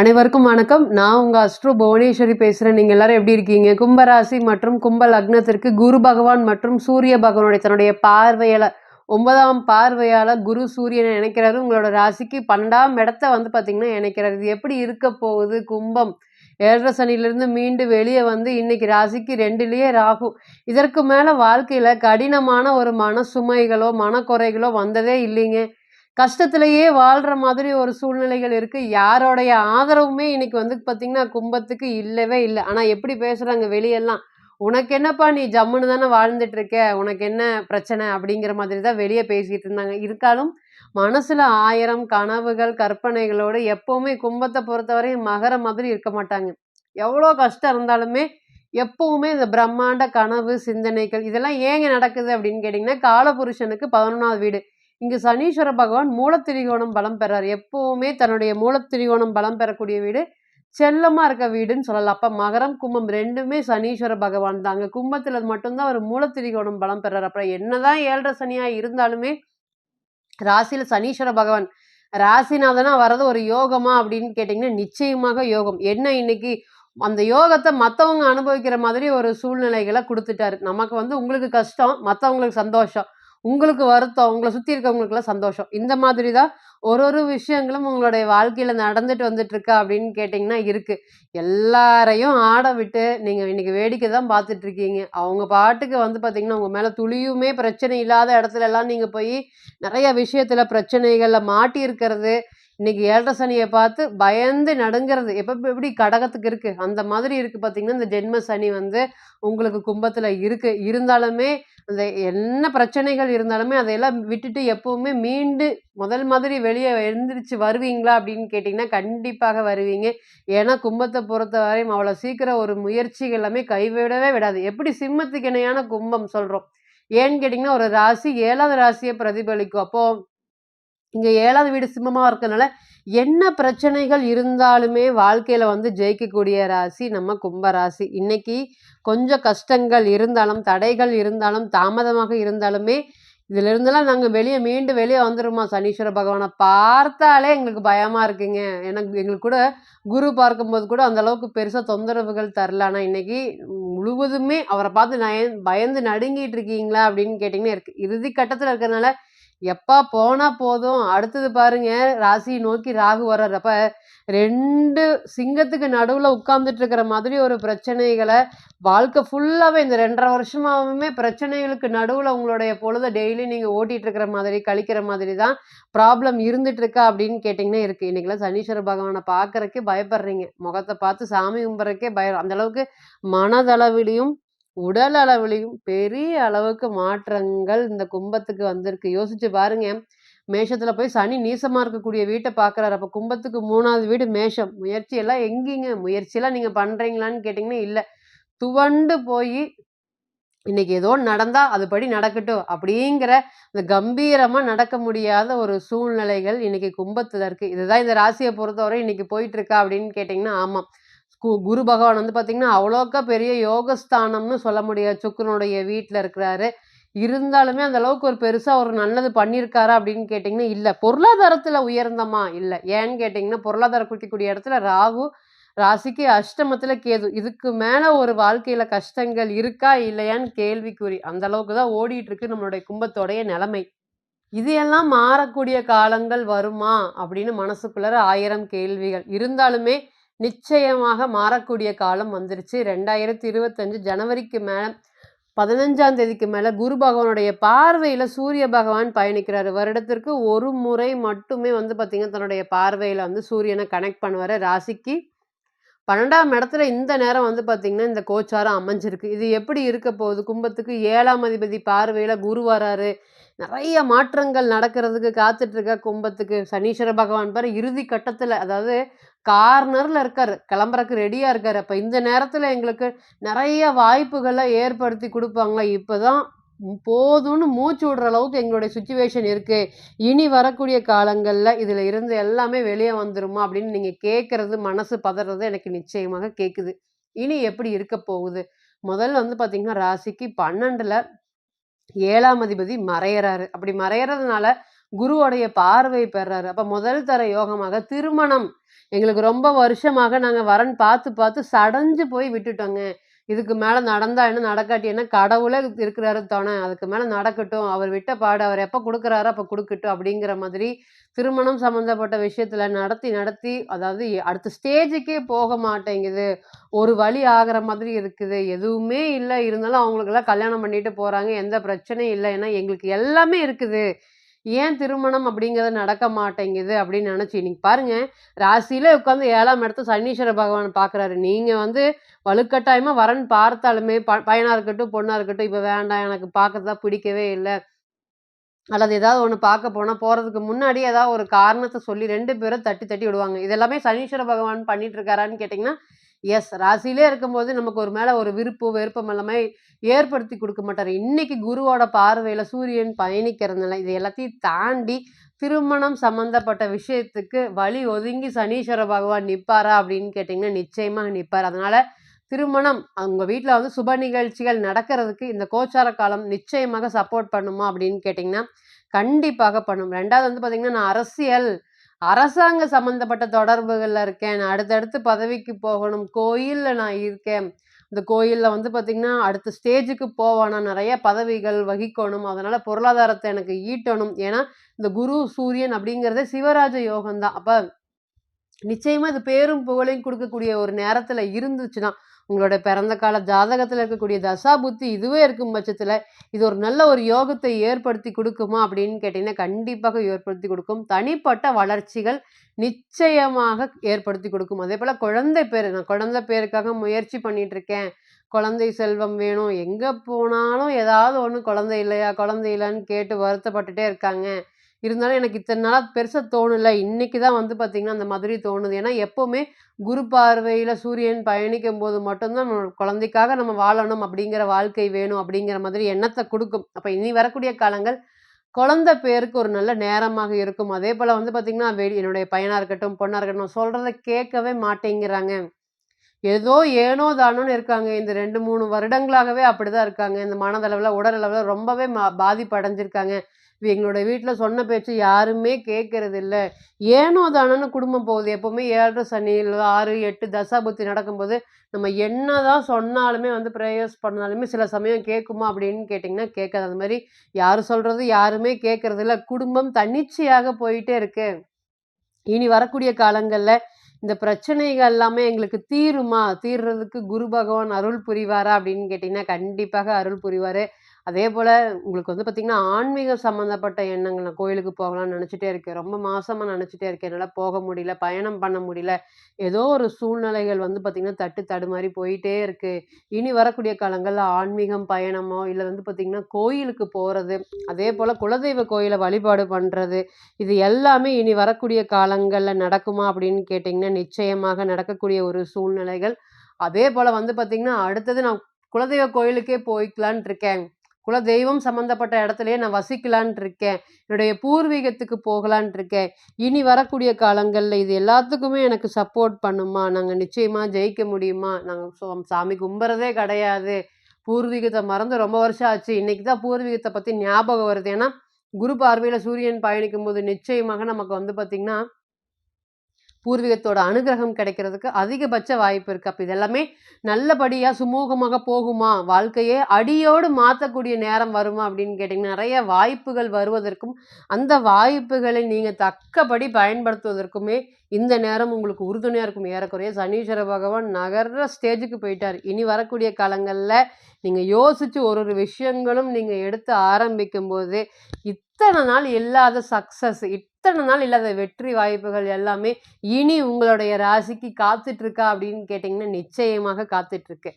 அனைவருக்கும் வணக்கம். நான் உங்கள் அஸ்ட்ரோ புவனேஸ்வரி பேசுகிறேன் நீங்கள் எல்லாரும் எப்படி இருக்கீங்க? கும்பராசி மற்றும் கும்ப லக்னத்திற்கு குரு பகவான் மற்றும் சூரிய பகவானுடைய தன்னுடைய பார்வையால் ஒன்பதாம் பார்வையால் குரு சூரியனை இணைக்கிறாரு. உங்களோட ராசிக்கு பன்னெண்டாம் இடத்த வந்து பார்த்திங்கன்னா இணைக்கிறாரு. இது எப்படி இருக்க போகுது? கும்பம் ஏழரை சனியிலிருந்து மீண்டு வெளியே வந்து இன்னைக்கு ராசிக்கு ரெண்டுலேயே ராகு. இதற்கு மேலே வாழ்க்கையில் கடினமான ஒரு மன சுமைகளோ மனக்குறைகளோ வந்ததே இல்லைங்க. கஷ்டத்திலேயே வாழ்கிற மாதிரி ஒரு சூழ்நிலைகள் இருக்குது யாரோடைய ஆதரவுமே இன்னைக்கு வந்து பார்த்திங்கன்னா கும்பத்துக்கு இல்லவே இல்லை. ஆனால் எப்படி பேசுகிறாங்க வெளியெல்லாம்? உனக்கு என்னப்பா நீ ஜம்முன்னு தானே வாழ்ந்துட்டு இருக்க? உனக்கு என்ன பிரச்சனை? அப்படிங்கிற மாதிரி தான் வெளியே பேசிகிட்டு இருந்தாங்க. இருக்காலும் மனசில் ஆயிரம் கனவுகள் கற்பனைகளோடு எப்போவுமே கும்பத்தை பொறுத்தவரையும் மகர மாதிரி இருக்க மாட்டாங்க. எவ்வளோ கஷ்டம் இருந்தாலுமே எப்பவுமே இந்த பிரம்மாண்ட கனவு சிந்தனைகள் இதெல்லாம் ஏங்க நடக்குது அப்படின்னு கேட்டிங்கன்னா காலபுருஷனுக்கு பதினொன்றாவது வீடு. இங்கு சனீஸ்வர பகவான் மூலத்திரிகோணம் பலம் பெறார். எப்பவுமே தன்னுடைய மூலத்திரிகோணம் பலம் பெறக்கூடிய வீடு செல்லமாக இருக்க வீடுன்னு சொல்லலாம். அப்போ மகரம் கும்பம் ரெண்டுமே சனீஸ்வர பகவான் தாங்க கும்பத்தில் மட்டும்தான் அவர் மூலத்திரிகோணம் பலம் பெறார். அப்புறம் என்னதான் ஏழரை சனியாக இருந்தாலுமே ராசியில் சனீஸ்வர பகவான் ராசிநாதனா வர்றது ஒரு யோகமா அப்படின்னு கேட்டிங்கன்னா நிச்சயமாக யோகம். என்ன இன்னைக்கு அந்த யோகத்தை மற்றவங்க அனுபவிக்கிற மாதிரி ஒரு சூழ்நிலைகளை கொடுத்துட்டாரு. நமக்கு வந்து உங்களுக்கு கஷ்டம் மற்றவங்களுக்கு சந்தோஷம். உங்களுக்கு வருத்தம் உங்களை சுற்றி இருக்கவங்களுக்குலாம் சந்தோஷம். இந்த மாதிரி தான் ஒரு ஒரு விஷயங்களும் உங்களுடைய வாழ்க்கையில் நடந்துட்டு வந்துட்டு இருக்கா அப்படின்னு கேட்டிங்கன்னா இருக்குது எல்லாரையும் ஆட விட்டு நீங்கள் இன்னைக்கு வேடிக்கை தான் பார்த்துட்ருக்கீங்க அவங்க பாட்டுக்கு வந்து பார்த்திங்கன்னா உங்கள் மேலே துளியுமே பிரச்சனை இல்லாத இடத்துல எல்லாம் நீங்கள் போய் நிறைய விஷயத்தில் பிரச்சனைகளில் மாட்டி இருக்கிறது இன்னைக்கு ஏழரை சனியை பார்த்து பயந்து நடுங்கிறது. எப்போ எப்படி கடகத்துக்கு இருக்குது அந்த மாதிரி இருக்குது பார்த்தீங்கன்னா இந்த ஜென்ம சனி வந்து உங்களுக்கு கும்பத்தில் இருக்குது இருந்தாலுமே அந்த என்ன பிரச்சனைகள் இருந்தாலுமே அதையெல்லாம் விட்டுட்டு எப்போவுமே மீண்டு முதல் மாதிரி வெளியே எழுந்திரிச்சு வருவீங்களா அப்படின்னு கேட்டிங்கன்னா கண்டிப்பாக வருவீங்க. ஏன்னா கும்பத்தை பொறுத்த வரையும் அவ்வளோ சீக்கிரம் ஒரு முயற்சிகள் எல்லாமே கைவிடவே விடாது. எப்படி சிம்மத்துக்கு இணையான கும்பம் சொல்கிறோம் ஏன்னு கேட்டிங்கன்னா ஒரு ராசி ஏழாவது ராசியை பிரதிபலிக்கும். அப்போது இங்கே ஏழாவது வீடு சிம்மமாக இருக்கிறதுனால என்ன பிரச்சனைகள் இருந்தாலுமே வாழ்க்கையில் வந்து ஜெயிக்கக்கூடிய ராசி நம்ம கும்பராசி இன்னைக்கு கொஞ்சம் கஷ்டங்கள் இருந்தாலும் தடைகள் இருந்தாலும் தாமதமாக இருந்தாலுமே இதிலிருந்தெல்லாம் நாங்கள் வெளியே மீண்டு வெளியே வந்துடுமா சனீஸ்வர பகவானை பார்த்தாலே எங்களுக்கு பயமாக இருக்குங்க. எனக்கு எங்களுக்கு கூட குரு பார்க்கும்போது கூட அந்த அளவுக்கு பெருசாக தொந்தரவுகள் தரல. ஆனால் இன்றைக்கி முழுவதுமே அவரை பார்த்து நய பயந்து நடுங்கிட்டு இருக்கீங்களா அப்படின்னு கேட்டிங்கன்னா இருக்கு இறுதி கட்டத்தில் இருக்கிறதுனால எப்பா போனா போதும். அடுத்தது பாருங்க ராசியை நோக்கி ராகு வர்றப்ப ரெண்டு சிங்கத்துக்கு நடுவில் உட்கார்ந்துட்டு இருக்கிற மாதிரி ஒரு பிரச்சனைகளை வாழ்க்கை ஃபுல்லாகவே இந்த ரெண்டரை வருஷமாவுமே பிரச்சனைகளுக்கு நடுவில் உங்களுடைய பொழுத டெய்லி நீங்கள் ஓட்டிகிட்டு இருக்கிற மாதிரி கழிக்கிற மாதிரி தான் ப்ராப்ளம் இருந்துட்டு இருக்கா அப்படின்னு கேட்டிங்கன்னா இருக்குது இன்னைக்கெல்லாம் சனீஸ்வர பகவானை பார்க்குறக்கே பயப்படுறீங்க. முகத்தை பார்த்து சாமி கும்பிட்றக்கே பயம் அந்தளவுக்கு மனதளவிலையும் உடல் அளவிலையும் பெரிய அளவுக்கு மாற்றங்கள் இந்த கும்பத்துக்கு வந்திருக்கு. யோசிச்சு பாருங்க. மேஷத்துல போய் சனி நீசமா இருக்கக்கூடிய வீட்டை பார்க்குறாரு. அப்போ கும்பத்துக்கு மூணாவது வீடு மேஷம். முயற்சி எல்லாம் எங்கீங்க? முயற்சியெல்லாம் நீங்க பண்றீங்களான்னு கேட்டிங்கன்னா இல்லை. துவண்டு போய் இன்னைக்கு ஏதோ நடந்தா அதுபடி நடக்கட்டும். அப்படிங்கிற இந்த கம்பீரமா நடக்க முடியாத ஒரு சூழ்நிலைகள் இன்னைக்கு கும்பத்துல இருக்கு. இதுதான் இந்த ராசியை பொறுத்தவரை இன்னைக்கு போயிட்டு இருக்கா அப்படின்னு கேட்டீங்கன்னா ஆமாம். குரு பகவான் வந்து பார்த்தீங்கன்னா அவ்வளோக்கா பெரிய யோகஸ்தானம்னு சொல்ல முடியாது. சுக்கரனுடைய வீட்டில் இருக்கிறாரு. இருந்தாலுமே அந்த அளவுக்கு ஒரு பெருசாக ஒரு நல்லது பண்ணியிருக்காரா அப்படின்னு கேட்டிங்கன்னா இல்லை. பொருளாதாரத்தில் உயர்ந்தமா இல்லை. ஏன்னு கேட்டிங்கன்னா பொருளாதாரம் குறிக்கக்கூடிய இடத்துல ராகு ராசிக்கு அஷ்டமத்தில் கேது. இதுக்கு மேலே ஒரு வாழ்க்கையில் கஷ்டங்கள் இருக்கா இல்லையான்னு கேள்விக்குறி. அந்த அளவுக்கு தான் ஓடிட்டு இருக்கு நம்மளுடைய கும்பத்தோடைய நிலைமை. இது எல்லாம் மாறக்கூடிய காலங்கள் வருமா அப்படின்னு மனசுக்குள்ளார ஆயிரம் கேள்விகள். இருந்தாலுமே நிச்சயமாக மாறக்கூடிய காலம் வந்துருச்சு. ரெண்டாயிரத்தி இருபத்தஞ்சு ஜனவரிக்கு மேலே பதினஞ்சாம் தேதிக்கு மேலே குரு பகவானுடைய பார்வையில் சூரிய பகவான் பயணிக்கிறார். வருடத்திற்கு ஒரு முறை மட்டுமே வந்து பார்த்திங்கன்னா தன்னுடைய பார்வையில் வந்து சூரியனை கனெக்ட் பண்ணுவார். ராசிக்கு பன்னெண்டாம் இடத்துல இந்த நேரம் வந்து பார்த்திங்கன்னா இந்த கோச்சாரம் அமைஞ்சிருக்கு. இது எப்படி இருக்க போகுது? கும்பத்துக்கு ஏழாம் அதிபதி பார்வையில் குரு வராரு. நிறைய மாற்றங்கள் நடக்கிறதுக்கு காத்துட்ருக்க கும்பத்துக்கு. சனீஸ்வர பகவான் பாரு இறுதி கட்டத்தில் அதாவது கார்னரில் இருக்கார். கிளம்புறக்கு ரெடியாக இருக்கார். அப்போ இந்த நேரத்தில் எங்களுக்கு நிறைய வாய்ப்புகளை ஏற்படுத்தி கொடுப்பாங்களா? இப்போ தான் போதும்னு மூச்சு விடுற அளவுக்கு எங்களுடைய சுச்சுவேஷன் இருக்குது இனி வரக்கூடிய காலங்களில் இதில் இருந்து எல்லாமே வெளியே வந்துருமா? அப்படின்னு நீங்கள் கேட்குறது மனசு பதறது எனக்கு நிச்சயமாக கேட்குது இனி எப்படி இருக்க போகுது? முதல்ல வந்து பார்த்திங்கன்னா ராசிக்கு பன்னெண்டில் ஏழாம் அதிபதி மறையறாரு. அப்படி மறையறதுனால குருவோடைய பார்வை பெறாரு. அப்போ முதல் தர யோகமாக திருமணம். எங்களுக்கு ரொம்ப வருஷமாக நாங்கள் வரன் பார்த்து பார்த்து சடைஞ்சு போய் விட்டுட்டோங்க. இதுக்கு மேலே நடந்தா என்ன நடக்காட்டி என்ன? கடவுளே இருக்கிறாரு தானே. அதுக்கு மேலே நடக்கட்டும். அவர் விட்ட பாடு அவர் எப்போ கொடுக்குறாரோ அப்போ கொடுக்கட்டும் அப்படிங்கிற மாதிரி திருமணம் சம்மந்தப்பட்ட விஷயத்தில் நடத்தி நடத்தி அதாவது அடுத்த ஸ்டேஜுக்கே போக மாட்டேங்குது. ஒரு வழி ஆகிற மாதிரி இருக்குது. எதுவுமே இல்லை. இருந்தாலும் அவங்களுக்கெல்லாம் கல்யாணம் பண்ணிட்டு போகிறாங்க எந்த பிரச்சனையும் இல்லை. ஏன்னா எங்களுக்கு எல்லாமே இருக்குது. ஏன் திருமணம் அப்படிங்கிறது நடக்க மாட்டேங்குது அப்படின்னு நினச்சி இன்னைக்கு பாருங்கள் ராசியில் உட்காந்து ஏழாம் இடத்த சனீஸ்வர பகவான் பார்க்குறாரு. நீங்கள் வந்து வலுக்கட்டாயமாக வரன் பார்த்தாலுமே ப- பையனாக இருக்கட்டும் பொண்ணாக இருக்கட்டும் இப்போ வேண்டாம் எனக்கு பார்க்கறதா பிடிக்கவே இல்லை. அல்லது ஏதாவது ஒன்று பார்க்க போனால் போகிறதுக்கு முன்னாடி ஏதாவது ஒரு காரணத்தை சொல்லி ரெண்டு பேரும் தட்டி தட்டி விடுவாங்க. இதெல்லாமே சனீஸ்வர பகவான் பண்ணிட்டு இருக்காரான்னு கேட்டிங்கன்னா எஸ் ராசியிலே இருக்கும்போது நமக்கு ஒரு மேலே ஒரு விருப்பு வெறுப்பம் எல்லாமே ஏற்படுத்தி கொடுக்க மாட்டார். இன்னைக்கு குருவோட பார்வையில் சூரியன் பயணிக்கிறதுனால இது எல்லாத்தையும் தாண்டி திருமணம் சம்பந்தப்பட்ட விஷயத்துக்கு வழி ஒதுங்கி சனீஸ்வர பகவான் நிற்பாரா அப்படின்னு கேட்டிங்கன்னா நிச்சயமாக நிற்பார் அதனால் திருமணம் அவங்க வீட்டில் வந்து சுப நிகழ்ச்சிகள் நடக்கிறதுக்கு இந்த கோச்சார காலம் நிச்சயமாக சப்போர்ட் பண்ணுமா அப்படின்னு கேட்டிங்கன்னா கண்டிப்பாக பண்ணும். ரெண்டாவது வந்து பார்த்திங்கன்னா நான் அரசியல் அரசாங்க சம்பந்தப்பட்ட தொடர்புகளில் இருக்கேன். நான் அடுத்தடுத்து பதவிக்கு போகணும். கோயிலில் நான் இருக்கேன். இந்த கோயிலில் வந்து பார்த்திங்கன்னா அடுத்த ஸ்டேஜுக்கு போவானா. நிறைய பதவிகள் வகிக்கணும். அதனால் பொருளாதாரத்தை எனக்கு ஈட்டணும். ஏன்னா இந்த குரு சூரியன் அப்படிங்கிறதே சிவராஜ யோகம் தான் அப்போ நிச்சயமாக இது பேரும் புகழையும் கொடுக்கக்கூடிய ஒரு நேரத்தில் இருந்துச்சுன்னா உங்களோட பிறந்த கால ஜாதகத்தில் இருக்கக்கூடிய தசா புத்தி இதுவே இருக்கும் பட்சத்தில் இது ஒரு நல்ல ஒரு யோகத்தை ஏற்படுத்தி கொடுக்குமா அப்படின்னு கேட்டிங்கன்னா கண்டிப்பாக ஏற்படுத்தி கொடுக்கும். தனிப்பட்ட வளர்ச்சிகள் நிச்சயமாக ஏற்படுத்தி கொடுக்கும். அதே போல் குழந்தை பேர் நான் குழந்தை பேருக்காக முயற்சி பண்ணிகிட்ருக்கேன் இருக்கேன் குழந்தை செல்வம் வேணும். எங்கே போனாலும் ஏதாவது ஒன்று குழந்தை இல்லையா குழந்தை இல்லைன்னு கேட்டு வருத்தப்பட்டுட்டே இருக்காங்க. இருந்தாலும் எனக்கு இத்தனை நாளாக பெருசாக தோணலை. இன்றைக்கி தான் வந்து பார்த்திங்கன்னா அந்த மாதிரி தோணுது. ஏன்னா எப்போவுமே குரு பார்வையில் சூரியன் பயணிக்கும் போது மட்டும்தான் நம்ம குழந்தைக்காக நம்ம வாழணும் அப்படிங்கிற வாழ்க்கை வேணும் அப்படிங்கிற மாதிரி எண்ணத்தை கொடுக்கும். அப்போ இனி வரக்கூடிய காலங்கள் குழந்தை பேருக்கு ஒரு நல்ல நேரமாக இருக்கும். அதே போல் வந்து பார்த்திங்கன்னா வெளி என்னுடைய பையனாக இருக்கட்டும் பொண்ணாக இருக்கட்டும் சொல்கிறத கேட்கவே மாட்டேங்கிறாங்க. ஏதோ ஏனோ தானோன்னு இருக்காங்க. இந்த ரெண்டு மூணு வருடங்களாகவே அப்படிதான் இருக்காங்க. இந்த மனதளவில் உடலளவில் ரொம்பவே மா- பாதிப்பு அடைஞ்சிருக்காங்க. இப்போ எங்களோட வீட்டில் சொன்ன பேச்சு யாருமே கேட்கறது இல்லை ஏனோ தானோன்னு குடும்பம் போகுது. எப்போவுமே ஏழரை சனி இல்லை ஆறு எட்டு தசாபுத்தி நடக்கும்போது நம்ம என்னதான் சொன்னாலுமே வந்து ப்ரேயர்ஸ் பண்ணாலுமே சில சமயம் கேட்குமா அப்படின்னு கேட்டிங்கன்னா கேட்காது அந்த மாதிரி யார் சொல்கிறது யாருமே கேட்கறது இல்லை குடும்பம் தன்னிச்சையாக போயிட்டே இருக்கு. இனி வரக்கூடிய காலங்களில் இந்த பிரச்சனைகள் எல்லாமே எங்களுக்கு தீருமா? தீர்றதுக்கு குரு பகவான் அருள் புரிவாரா அப்படின்னு கேட்டிங்கன்னா கண்டிப்பாக அருள் புரிவார். அதே போல் உங்களுக்கு வந்து பார்த்திங்கன்னா ஆன்மீக சம்மந்தப்பட்ட எண்ணங்கள் நான் கோயிலுக்கு போகலாம்னு நினச்சிட்டே இருக்கேன். ரொம்ப மாசமாக நினச்சிட்டே இருக்கேன். என்னால் போக முடியல பயணம் பண்ண முடியல. ஏதோ ஒரு சூழ்நிலைகள் வந்து பார்த்திங்கன்னா தட்டு தடுமாறி போயிட்டே இருக்குது இனி வரக்கூடிய காலங்களில் ஆன்மீகம் பயணமோ இல்லை வந்து பார்த்திங்கன்னா கோயிலுக்கு போகிறது அதே போல் குலதெய்வ கோயிலை வழிபாடு பண்ணுறது இது எல்லாமே இனி வரக்கூடிய காலங்களில் நடக்குமா அப்படின்னு கேட்டிங்கன்னா நிச்சயமாக நடக்கக்கூடிய ஒரு சூழ்நிலைகள். அதே போல் வந்து பார்த்திங்கன்னா அடுத்தது நான் குலதெய்வ கோயிலுக்கே போய்க்கலான் இருக்கேன். குலதெய்வம் சம்மந்தப்பட்ட இடத்துலயே நான் வசிக்கலான் இருக்கேன் என்னுடைய பூர்வீகத்துக்கு போகலான் இருக்கேன் இனி வரக்கூடிய காலங்களில் இது எல்லாத்துக்குமே எனக்கு சப்போர்ட் பண்ணுமா நாங்கள் நிச்சயமாக ஜெயிக்க முடியுமா? நாங்கள் சாமி கும்புறதே கிடையாது. பூர்வீகத்தை மறந்து ரொம்ப வருஷம் ஆச்சு. இன்னைக்கு தான் பூர்வீகத்தை பற்றி ஞாபகம் வருது. ஏன்னா குரு பார்வையில் சூரியன் பயணிக்கும் போது நிச்சயமாக நமக்கு வந்து பார்த்திங்கன்னா பூர்வீகத்தோட அனுகிரகம் கிடைக்கிறதுக்கு அதிகபட்ச வாய்ப்பு இருக்கு. அப்போ இதெல்லாமே நல்லபடியாக சுமூகமாக போகுமா? வாழ்க்கையே அடியோடு மாற்றக்கூடிய நேரம் வருமா? அப்படின்னு கேட்டிங்கன்னா நிறைய வாய்ப்புகள் வருவதற்கும் அந்த வாய்ப்புகளை நீங்கள் தக்கபடி பயன்படுத்துவதற்குமே இந்த நேரம் உங்களுக்கு உறுதுணையாக இருக்கும். ஏறக்குறைய சனீஸ்வர பகவான் நகர்ற ஸ்டேஜுக்கு போயிட்டார். இனி வரக்கூடிய காலங்களில் நீங்கள் யோசித்து ஒரு ஒரு விஷயங்களும் நீங்கள் எடுத்து ஆரம்பிக்கும் போது இத்தனை நாள் இல்லாத சக்ஸஸ் இத்தனை நாள் இல்லாத வெற்றி வாய்ப்புகள் எல்லாமே இனி உங்களுடைய ராசிக்கு காத்துட்ருக்கா அப்படின்னு கேட்டிங்கன்னா நிச்சயமாக காத்துட்ருக்கு.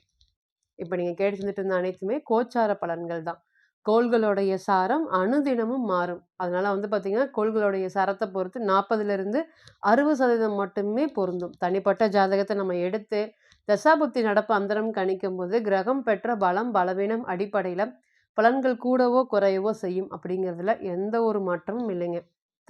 இப்போ நீங்கள் கேட்டுட்டு இருந்த அனைத்துமே கோச்சார பலன்கள் தான். கோள்களுடைய சாரம் அணுதினமும் மாறும். அதனால் வந்து பார்த்திங்கன்னா கோள்களுடைய சாரத்தை பொறுத்து நாற்பதுலேருந்து அறுபது சதவீதம் மட்டுமே பொருந்தும். தனிப்பட்ட ஜாதகத்தை நம்ம எடுத்து தசாபுத்தி நடப்பு அந்தரம் கணிக்கும் போது கிரகம் பெற்ற பலம் பலவீனம் அடிப்படையில் பலன்கள் கூடவோ குறையவோ செய்யும் அப்படிங்கிறதுல எந்த ஒரு மாற்றமும் இல்லைங்க.